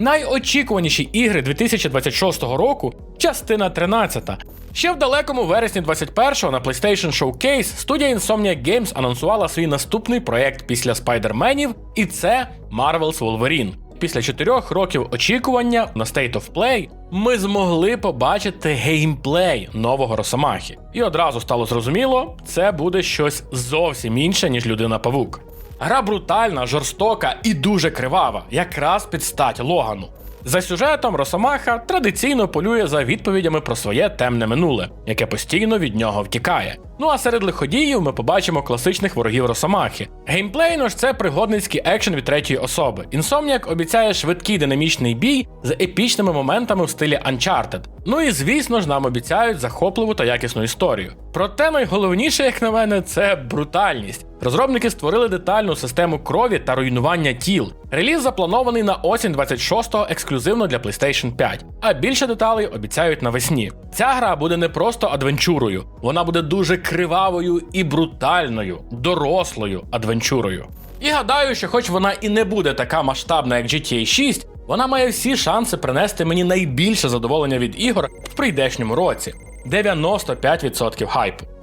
Найочікуваніші ігри 2026 року частина 13. Ще в далекому вересні 21-го на PlayStation Showcase студія Insomniac Games анонсувала свій наступний проєкт після Спайдерменів, і це Marvel's Wolverine. Після чотирьох років очікування на State of Play ми змогли побачити геймплей нового Росомахи. І одразу стало зрозуміло, це буде щось зовсім інше, ніж людина Павук. Гра брутальна, жорстока і дуже кривава, якраз під стать Логану. За сюжетом Росомаха традиційно полює за відповідями про своє темне минуле, яке постійно від нього втікає. Ну а серед лиходіїв ми побачимо класичних ворогів Росомахи. Геймплейно ж це пригодницький екшен від третьої особи. Insomniac обіцяє швидкий динамічний бій з епічними моментами в стилі Uncharted. Ну і звісно ж нам обіцяють захопливу та якісну історію. Проте найголовніше, як на мене, це брутальність. Розробники створили детальну систему крові та руйнування тіл. Реліз запланований на осінь 26-го ексклюзивно для PlayStation 5, а більше деталей обіцяють навесні. Ця гра буде не просто адвенчурою, вона буде дуже кривавою і брутальною, дорослою адвенчурою. І гадаю, що хоч вона і не буде така масштабна, як GTA 6, вона має всі шанси принести мені найбільше задоволення від ігор в прийдешньому році 95% хайпу.